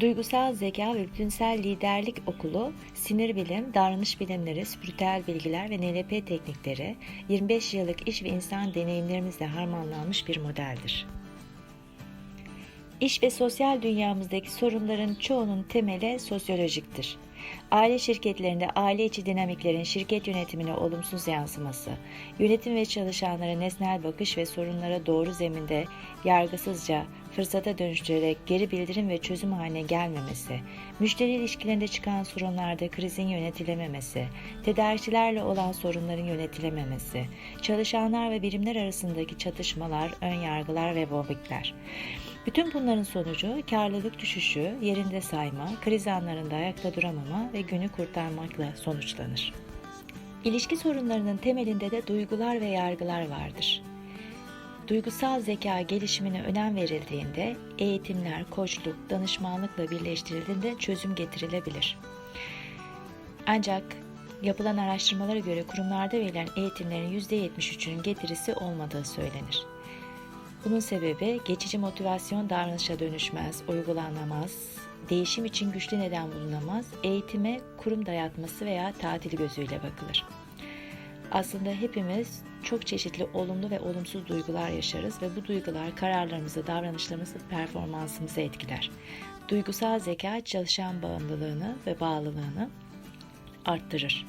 Duygusal Zeka ve Bütünsel Liderlik Okulu, sinir bilim, davranış bilimleri, spiritüel bilgiler ve NLP teknikleri 25 yıllık iş ve insan deneyimlerimizle harmanlanmış bir modeldir. İş ve sosyal dünyamızdaki sorunların çoğunun temeli sosyolojiktir. Aile şirketlerinde aile içi dinamiklerin şirket yönetimine olumsuz yansıması, yönetim ve çalışanlara nesnel bakış ve sorunlara doğru zeminde yargısızca fırsata dönüştürerek geri bildirim ve çözüm haline gelmemesi, müşteri ilişkilerinde çıkan sorunlarda krizin yönetilememesi, tedarikçilerle olan sorunların yönetilememesi, çalışanlar ve birimler arasındaki çatışmalar, ön yargılar ve mobbingler. Bütün bunların sonucu karlılık düşüşü, yerinde sayma, kriz anlarında ayakta duramama ve günü kurtarmakla sonuçlanır. İlişki sorunlarının temelinde de duygular ve yargılar vardır. Duygusal zeka gelişimine önem verildiğinde eğitimler, koçluk, danışmanlıkla birleştirildiğinde çözüm getirilebilir. Ancak yapılan araştırmalara göre kurumlarda verilen eğitimlerin %73'ünün getirisi olmadığı söylenir. Bunun sebebi geçici motivasyon davranışa dönüşmez, uygulanamaz, değişim için güçlü neden bulunamaz, eğitime kurum dayatması veya tatil gözüyle bakılır. Aslında hepimiz çok çeşitli olumlu ve olumsuz duygular yaşarız ve bu duygular kararlarımızı, davranışlarımızı, performansımızı etkiler. Duygusal zeka çalışan bağımlılığını ve bağlılığını arttırır.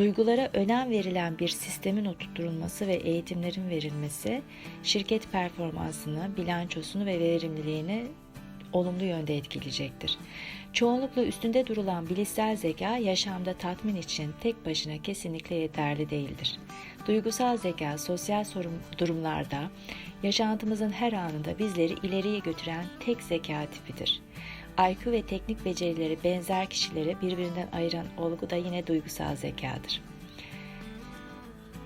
Duygulara önem verilen bir sistemin oturtulması ve eğitimlerin verilmesi şirket performansını, bilançosunu ve verimliliğini olumlu yönde etkileyecektir. Çoğunlukla üstünde durulan bilişsel zeka yaşamda tatmin için tek başına kesinlikle yeterli değildir. Duygusal zeka sosyal sorun durumlarda yaşantımızın her anında bizleri ileriye götüren tek zeka tipidir. IQ ve teknik becerileri benzer kişileri birbirinden ayıran olgu da yine duygusal zekadır.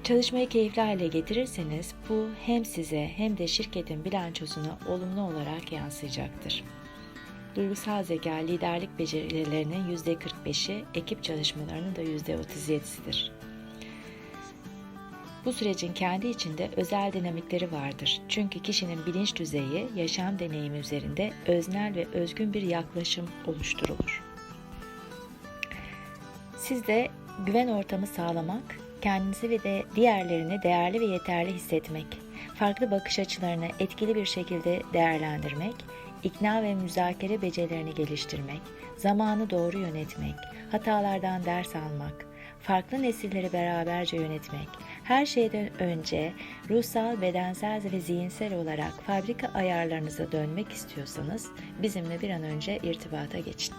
Çalışmayı keyifli hale getirirseniz bu hem size hem de şirketin bilançosuna olumlu olarak yansıyacaktır. Duygusal zeka liderlik becerilerinin %45'i, ekip çalışmalarının da %37'sidir. Bu sürecin kendi içinde özel dinamikleri vardır. Çünkü kişinin bilinç düzeyi, yaşam deneyimi üzerinde öznel ve özgün bir yaklaşım oluşturulur. Siz de güven ortamı sağlamak, kendinizi ve de diğerlerini değerli ve yeterli hissetmek, farklı bakış açılarını etkili bir şekilde değerlendirmek, ikna ve müzakere becerilerini geliştirmek, zamanı doğru yönetmek, hatalardan ders almak, farklı nesilleri beraberce yönetmek, her şeyden önce ruhsal, bedensel ve zihinsel olarak fabrika ayarlarınıza dönmek istiyorsanız bizimle bir an önce irtibata geçin.